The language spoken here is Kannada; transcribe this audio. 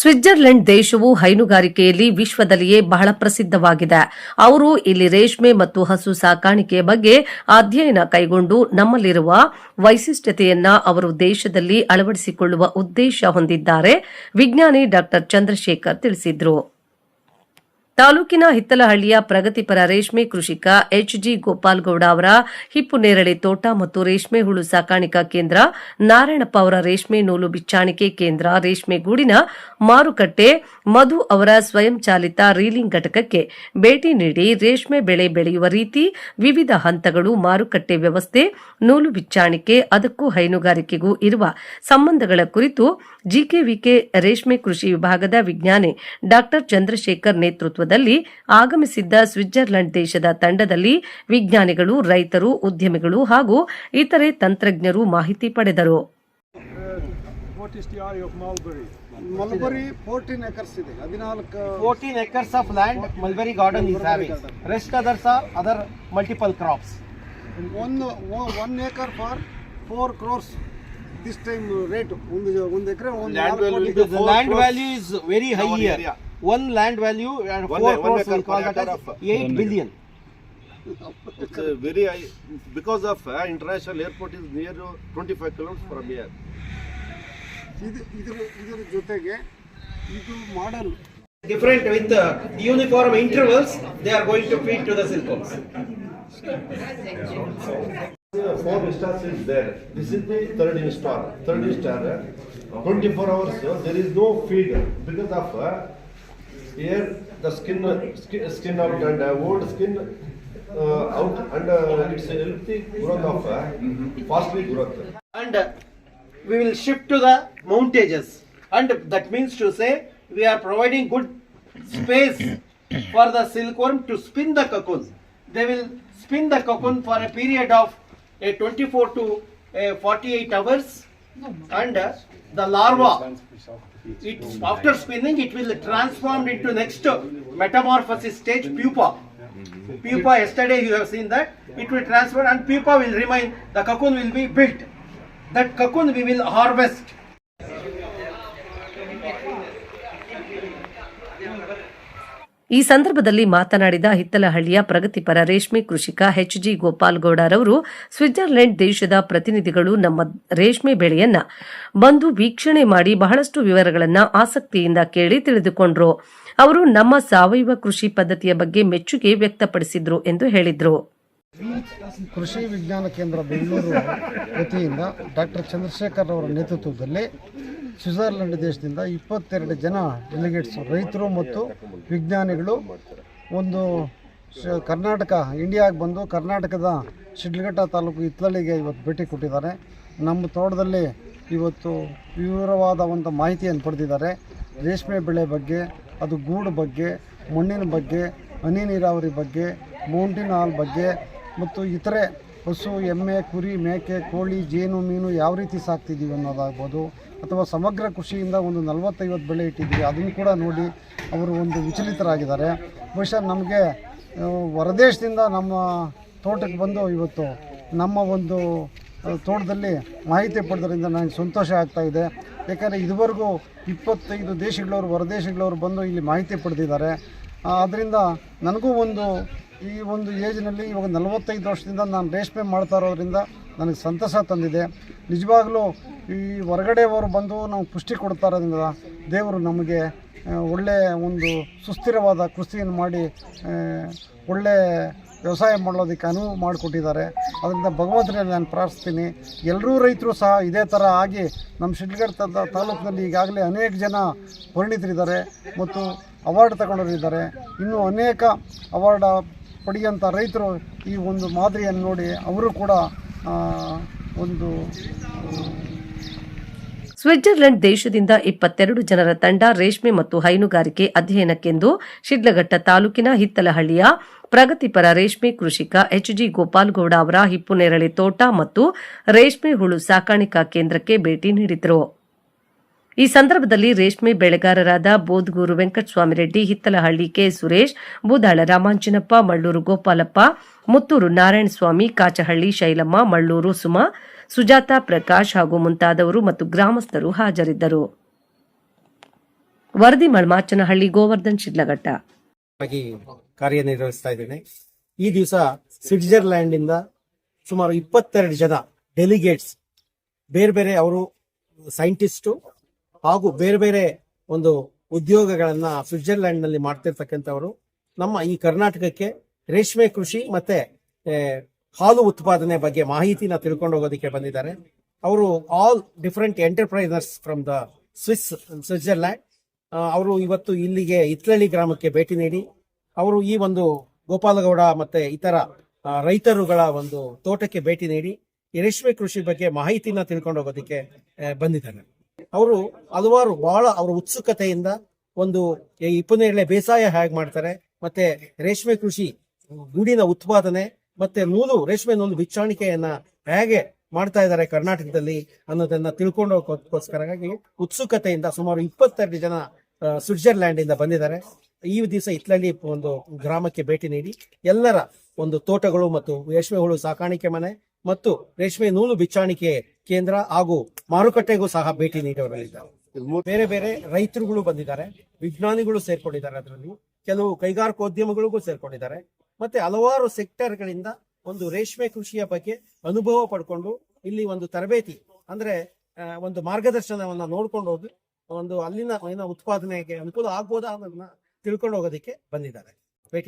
ಸ್ವಿಟ್ಜರ್ಲೆಂಡ್ ದೇಶವು ಹೈನುಗಾರಿಕೆಯಲ್ಲಿ ವಿಶ್ವದಲ್ಲಿಯೇ ಬಹಳ ಪ್ರಸಿದ್ಧವಾಗಿದೆ. ಅವರು ಇಲ್ಲಿ ರೇಷ್ಮೆ ಮತ್ತು ಹಸು ಸಾಕಾಣಿಕೆಯ ಬಗ್ಗೆ ಅಧ್ಯಯನ ಕೈಗೊಂಡು ನಮ್ಮಲ್ಲಿರುವ ವೈಶಿಷ್ಟ್ಯತೆಯನ್ನ ಅವರು ದೇಶದಲ್ಲಿ ಅಳವಡಿಸಿಕೊಳ್ಳುವ ಉದ್ದೇಶ ಹೊಂದಿದ್ದಾರೆ, ವಿಜ್ಞಾನಿ ಡಾ ಚಂದ್ರಶೇಖರ್ ತಿಳಿಸಿದರು. ತಾಲೂಕಿನ ಹಿತ್ತಲಹಳ್ಳಿಯ ಪ್ರಗತಿಪರ ರೇಷ್ಮೆ ಕೃಷಿಕ ಎಚ್ಜಿ ಗೋಪಾಲ್ಗೌಡ ಅವರ ಹಿಪ್ಪು ನೇರಳೆ ತೋಟ ಮತ್ತು ರೇಷ್ಮೆ ಹುಳು ಸಾಕಾಣಿಕಾ ಕೇಂದ್ರ, ನಾರಾಯಣಪ್ಪ ಅವರ ರೇಷ್ಮೆ ನೂಲು ಬಿಚ್ಚಾಣಿಕೆ ಕೇಂದ್ರ, ರೇಷ್ಮೆ ಗೂಡಿನ ಮಾರುಕಟ್ಟೆ, ಮಧು ಅವರ ಸ್ವಯಂ ಚಾಲಿತ ರೀಲಿಂಗ್ ಘಟಕಕ್ಕೆ ಭೇಟಿ ನೀಡಿ ರೇಷ್ಮೆ ಬೆಳೆ ಬೆಳೆಯುವ ರೀತಿ, ವಿವಿಧ ಹಂತಗಳು, ಮಾರುಕಟ್ಟೆ ವ್ಯವಸ್ಥೆ, ನೂಲು ಬಿಚ್ಚಾಣಿಕೆ, ಅದಕ್ಕೂ ಹೈನುಗಾರಿಕೆಗೂ ಇರುವ ಸಂಬಂಧಗಳ ಕುರಿತು ಜಿಕೆವಿಕೆ ರೇಷ್ಮೆ ಕೃಷಿ ವಿಭಾಗದ ವಿಜ್ಞಾನಿ ಡಾಕ್ಟರ್ ಚಂದ್ರಶೇಖರ್ ನೇತೃತ್ವದಲ್ಲಿ ಆಗಮಿಸಿದ್ದ ಸ್ವಿಟ್ಜರ್ಲೆಂಡ್ ದೇಶದ ತಂಡದಲ್ಲಿ ವಿಜ್ಞಾನಿಗಳು ರೈತರು ಉದ್ಯಮಿಗಳು ಹಾಗೂ ಇತರೆ ತಂತ್ರಜ್ಞರು ಮಾಹಿತಿ ಪಡೆದರು. Mulberry? ಮಲ್ಬರಿ ಫೋರ್ಟೀನ್ ಎಕರ್ಸ್ ಇದೆ. ಹದಿನಾಲ್ಕು 14 acres of land mulberry garden is having. Rest others are other multiple crops. ಒಂದು one acre for four crores this time rate one ಒಂದು ಎಕರೆ ಒಂದು Land ನಾಲ್ಕು value ಕೋಟಿ. is the four land crores value is very high our here area. one land value and One 4 ac- one crores acre we call that as acre of- 8 billion It's a very high, because of uh, international airport is near uh, 25 kilometers from here. ಇದು ಇದ್ರ ಇದ್ರ ಜೊತೆಗೆ ಇದು ಮಾಡಲ್ different with uh, uniform intervals they are going to feed to the silkworms Four stars is there. This is the third star. Third uh, 24 hours, there is no feed because of uh, here the skin, skin, skin out and uh, old skin uh, out and uh, it's a healthy growth of uh, fastly growth. and uh, we will shift to the mountages and that means to say we are providing good space for the silkworm to spin the cocoon they will spin the cocoon for a period of a 24 to uh, 48 hours and uh, the larva it after spinning it will transform into next metamorphosis stage pupa. Pupa yesterday you have seen that. It will transfer and pupa will remain. The cocoon will be built. That cocoon we will harvest ಈ ಸಂದರ್ಭದಲ್ಲಿ ಮಾತನಾಡಿದ ಹಿತ್ತಲಹಳ್ಳಿಯ ಪ್ರಗತಿಪರ ರೇಷ್ಮೆ ಕೃಷಿಕ ಎಚ್ಜಿ ಗೋಪಾಲ್ಗೌಡರವರು, ಸ್ವಿಟ್ಜರ್ಲೆಂಡ್ ದೇಶದ ಪ್ರತಿನಿಧಿಗಳು ನಮ್ಮ ರೇಷ್ಮೆ ಬೆಳೆಯನ್ನ ಬಂದು ವೀಕ್ಷಣೆ ಮಾಡಿ ಬಹಳಷ್ಟು ವಿವರಗಳನ್ನು ಆಸಕ್ತಿಯಿಂದ ಕೇಳಿ ತಿಳಿದುಕೊಂಡ್ರು. ಅವರು ನಮ್ಮ ಸಾವಯವ ಕೃಷಿ ಪದ್ಧತಿಯ ಬಗ್ಗೆ ಮೆಚ್ಚುಗೆ ವ್ಯಕ್ತಪಡಿಸಿದ್ರು ಎಂದು ಹೇಳಿದ್ರು. ಕೃಷಿ ವಿಜ್ಞಾನ ಕೇಂದ್ರ ಬೆಂಗಳೂರು ವತಿಯಿಂದ ಡಾಕ್ಟರ್ ಚಂದ್ರಶೇಖರ್ ಅವರ ನೇತೃತ್ವದಲ್ಲಿ ಸ್ವಿಟ್ಜರ್ಲೆಂಡ್ ದೇಶದಿಂದ ಇಪ್ಪತ್ತೆರಡು ಜನ ಡೆಲಿಗೇಟ್ಸ್ ರೈತರು ಮತ್ತು ವಿಜ್ಞಾನಿಗಳು ಒಂದು ಕರ್ನಾಟಕ ಇಂಡಿಯಾಗೆ ಬಂದು ಕರ್ನಾಟಕದ ಶಿಡ್ಲಘಟ್ಟ ತಾಲೂಕು ಹಿತ್ತಲಿಗೆ ಇವತ್ತು ಭೇಟಿ ಕೊಟ್ಟಿದ್ದಾರೆ. ನಮ್ಮ ತೋಟದಲ್ಲಿ ಇವತ್ತು ವಿವರವಾದ ಒಂದು ಮಾಹಿತಿಯನ್ನು ಪಡೆದಿದ್ದಾರೆ. ರೇಷ್ಮೆ ಬೆಳೆ ಬಗ್ಗೆ, ಅದು ಗೂಡು ಬಗ್ಗೆ, ಮಣ್ಣಿನ ಬಗ್ಗೆ, ಹನಿ ನೀರಾವರಿ ಬಗ್ಗೆ, ಮೌಂಟಿನ್ ಹಾಲ್ ಬಗ್ಗೆ ಮತ್ತು ಇತರೆ ಹಸು, ಎಮ್ಮೆ, ಕುರಿ, ಮೇಕೆ, ಕೋಳಿ, ಜೇನು, ಮೀನು ಯಾವ ರೀತಿ ಸಾಕ್ತಿದ್ದೀವಿ ಅನ್ನೋದಾಗ್ಬೋದು. ಅಥವಾ ಸಮಗ್ರ ಕೃಷಿಯಿಂದ ಒಂದು ನಲವತ್ತೈವತ್ತು ಬೆಳೆ ಇಟ್ಟಿದ್ದೀವಿ. ಅದನ್ನು ಕೂಡ ನೋಡಿ ಅವರು ಒಂದು ವಿಚಲಿತರಾಗಿದ್ದಾರೆ. ಬಹುಶಃ ನಮಗೆ ಹೊರದೇಶದಿಂದ ನಮ್ಮ ತೋಟಕ್ಕೆ ಬಂದು ಇವತ್ತು ನಮ್ಮ ಒಂದು ತೋಟದಲ್ಲಿ ಮಾಹಿತಿ ಪಡೆದ್ರಿಂದ ನನಗೆ ಸಂತೋಷ ಇದೆ. ಯಾಕಂದರೆ ಇದುವರೆಗೂ ಇಪ್ಪತ್ತೈದು ದೇಶಗಳವರು, ಹೊರದೇಶಗಳವರು ಬಂದು ಇಲ್ಲಿ ಮಾಹಿತಿ ಪಡೆದಿದ್ದಾರೆ. ಆದ್ದರಿಂದ ನನಗೂ ಒಂದು ಈ ಒಂದು ಏಜ್ನಲ್ಲಿ ಇವಾಗ ನಲವತ್ತೈದು ವರ್ಷದಿಂದ ನಾನು ರೇಷ್ಮೆ ಮಾಡ್ತಾ ಇರೋದ್ರಿಂದ ನನಗೆ ಸಂತಸ ತಂದಿದೆ. ನಿಜವಾಗ್ಲೂ ಈ ಹೊರಗಡೆಯವರು ಬಂದು ನಾವು ಪುಷ್ಟಿ ಕೊಡ್ತಾ ಇರೋದ್ರಿಂದ ದೇವರು ನಮಗೆ ಒಳ್ಳೆಯ ಒಂದು ಸುಸ್ಥಿರವಾದ ಕೃಷಿಯನ್ನು ಮಾಡಿ ಒಳ್ಳೆ ವ್ಯವಸಾಯ ಮಾಡೋದಕ್ಕೆ ಅನುವು ಮಾಡಿಕೊಟ್ಟಿದ್ದಾರೆ. ಅದರಿಂದ ಭಗವಂತನಲ್ಲಿ ನಾನು ಪ್ರಾರ್ಥಿಸ್ತೀನಿ. ಎಲ್ಲರೂ ರೈತರು ಸಹ ಇದೇ ಥರ ಆಗಿ ನಮ್ಮ ಶಿಡ್ಲಘಟ್ಟ ತಾಲೂಕಿನಲ್ಲಿ ಈಗಾಗಲೇ ಅನೇಕ ಜನ ಪರಿಣಿತರಿದ್ದಾರೆ ಮತ್ತು ಅವಾರ್ಡ್ ತಗೊಂಡವರಿದ್ದಾರೆ. ಇನ್ನೂ ಅನೇಕ ಅವಾರ್ಡ್ ಪಡೆಯುವಂಥ ರೈತರು ಈ ಒಂದು ಮಾದರಿಯನ್ನು ನೋಡಿ ಅವರು ಕೂಡ ಒಂದು, ಸ್ವಿಟ್ಜರ್ಲೆಂಡ್ ದೇಶದಿಂದ ಇಪ್ಪತ್ತೆರಡು ಜನರ ತಂಡ ರೇಷ್ಮೆ ಮತ್ತು ಹೈನುಗಾರಿಕೆ ಅಧ್ಯಯನಕ್ಕೆಂದು ಶಿಡ್ಲಘಟ್ಟ ತಾಲೂಕಿನ ಹಿತ್ತಲಹಳ್ಳಿಯ ಪ್ರಗತಿಪರ ರೇಷ್ಮೆ ಕೃಷಿಕ ಎಚ್ಜಿ ಗೋಪಾಲ್ಗೌಡ ಅವರ ಹಿಪ್ಪುನೇರಳೆ ತೋಟ ಮತ್ತು ರೇಷ್ಮೆ ಹುಳು ಸಾಕಾಣಿಕಾ ಕೇಂದ್ರಕ್ಕೆ ಭೇಟಿ ನೀಡಿದರು. ಈ ಸಂದರ್ಭದಲ್ಲಿ ರೇಷ್ಮೆ ಬೆಳೆಗಾರರಾದ ಬೋದ್ಗೂರು ವೆಂಕಟಸ್ವಾಮಿರೆಡ್ಡಿ, ಹಿತ್ತಲಹಳ್ಳಿ ಕೆ ಸುರೇಶ್ ಬೂದಾಳ ರಾಮಾಂಜನಪ್ಪ, ಮಳ್ಳೂರು ಗೋಪಾಲಪ್ಪ, ಮುತ್ತೂರು ನಾರಾಯಣಸ್ವಾಮಿ, ಕಾಚಹಳ್ಳಿ ಶೈಲಮ್ಮ, ಮಳ್ಳೂರು ಸುಮಾ, ಸುಜಾತ ಪ್ರಕಾಶ್ ಹಾಗೂ ಮುಂತಾದವರು ಮತ್ತು ಗ್ರಾಮಸ್ಥರು ಹಾಜರಿದ್ದರು. ವರದಿ ಮಳ್ಮಾಚನಹಳ್ಳಿ ಗೋವರ್ಧನ್, ಶಿಡ್ಲಘಟ್ಟ. ಕಾರ್ಯನಿರ್ವಹಿಸ್ತಾ ಇದ್ದೇನೆ. ಈ ದಿವಸ ಸ್ವಿಟ್ಜರ್ಲ್ಯಾಂಡ್ ಇಂದ ಸುಮಾರು ಇಪ್ಪತ್ತೆರಡು ಜನ ಡೆಲಿಗೇಟ್ಸ್ ಬೇರೆ ಬೇರೆ ಅವರು ಸೈಂಟಿಸ್ಟು ಹಾಗೂ ಬೇರೆ ಬೇರೆ ಒಂದು ಉದ್ಯೋಗಗಳನ್ನ ಸ್ವಿಟ್ಜರ್ಲ್ಯಾಂಡ್ನಲ್ಲಿ ಮಾಡ್ತಿರ್ತಕ್ಕಂಥವರು, ನಮ್ಮ ಈ ಕರ್ನಾಟಕಕ್ಕೆ ರೇಷ್ಮೆ ಕೃಷಿ ಮತ್ತೆ ಹಾಲು ಉತ್ಪಾದನೆ ಬಗ್ಗೆ ಮಾಹಿತಿನ ತಿಳ್ಕೊಂಡು ಹೋಗೋದಕ್ಕೆ ಬಂದಿದ್ದಾರೆ. ಅವರು all different entrepreneurs from the Swiss Switzerland ಅವರು ಇವತ್ತು ಇಲ್ಲಿಗೆ ಇತ್ಲಳ್ಳಿ ಗ್ರಾಮಕ್ಕೆ ಭೇಟಿ ನೀಡಿ, ಅವರು ಈ ಒಂದು ಗೋಪಾಲಗೌಡ ಮತ್ತೆ ಇತರ ರೈತರುಗಳ ಒಂದು ತೋಟಕ್ಕೆ ಭೇಟಿ ನೀಡಿ ರೇಷ್ಮೆ ಕೃಷಿ ಬಗ್ಗೆ ಮಾಹಿತಿನ ತಿಳ್ಕೊಂಡು ಹೋಗೋದಕ್ಕೆ ಬಂದಿದ್ದಾರೆ. ಅವರು ಹಲವಾರು ಬಹಳ ಅವರ ಉತ್ಸುಕತೆಯಿಂದ ಒಂದು ಈ ಬೇಸಾಯ ಹೇಗೆ ಮಾಡ್ತಾರೆ, ಮತ್ತೆ ರೇಷ್ಮೆ ಕೃಷಿ, ಗುಡಿನ ಉತ್ಪಾದನೆ, ಮತ್ತೆ ನೂಲು, ರೇಷ್ಮೆ ನೂಲು ಬಿಚ್ಚಾಣಿಕೆಯನ್ನ ಹೇಗೆ ಮಾಡ್ತಾ ಇದ್ದಾರೆ ಕರ್ನಾಟಕದಲ್ಲಿ ಅನ್ನೋದನ್ನ ತಿಳ್ಕೊಂಡೋಗೋಸ್ಕರವಾಗಿ ಉತ್ಸುಕತೆಯಿಂದ ಸುಮಾರು ಇಪ್ಪತ್ತೆರಡು ಜನ ಸ್ವಿಟ್ಜರ್ಲ್ಯಾಂಡ್ ಇಂದ ಬಂದಿದ್ದಾರೆ. ಈ ದಿವಸ ಇತ್ಲಳ್ಳಿ ಒಂದು ಗ್ರಾಮಕ್ಕೆ ಭೇಟಿ ನೀಡಿ ಎಲ್ಲರ ಒಂದು ತೋಟಗಳು ಮತ್ತು ರೇಷ್ಮೆ ಹುಳು ಸಾಕಾಣಿಕೆ ಮನೆ ಮತ್ತು ರೇಷ್ಮೆ ನೂಲು ಬಿಚ್ಚಾಣಿಕೆ ಕೇಂದ್ರ ಹಾಗೂ ಮಾರುಕಟ್ಟೆಗೂ ಸಹ ಭೇಟಿ ನೀಡೋರಿದ್ದಾರೆ ಬೇರೆ ಬೇರೆ ರೈತರುಗಳು ಬಂದಿದ್ದಾರೆ, ವಿಜ್ಞಾನಿಗಳು ಸೇರ್ಕೊಂಡಿದ್ದಾರೆ ಅದರಲ್ಲಿ, ಕೆಲವು ಕೈಗಾರಿಕೋದ್ಯಮಗಳಿಗೂ ಸೇರ್ಕೊಂಡಿದ್ದಾರೆ, ಮತ್ತೆ ಹಲವಾರು ಸೆಕ್ಟರ್ಗಳಿಂದ ಒಂದು ರೇಷ್ಮೆ ಕೃಷಿಯ ಬಗ್ಗೆ ಅನುಭವ ಪಡ್ಕೊಂಡು ಇಲ್ಲಿ ಒಂದು ತರಬೇತಿ, ಅಂದ್ರೆ ಒಂದು ಮಾರ್ಗದರ್ಶನವನ್ನ ನೋಡ್ಕೊಂಡು ಹೋಗಿ, ಒಂದು ಅಲ್ಲಿನ ಏನೋ ಉತ್ಪಾದನೆಗೆ ಅನುಕೂಲ ಆಗ್ಬೋದಾ ಅನ್ನೋದನ್ನ ತಿಳ್ಕೊಂಡು ಹೋಗೋದಕ್ಕೆ ಬಂದಿದ್ದಾರೆ. ಭೇಟಿ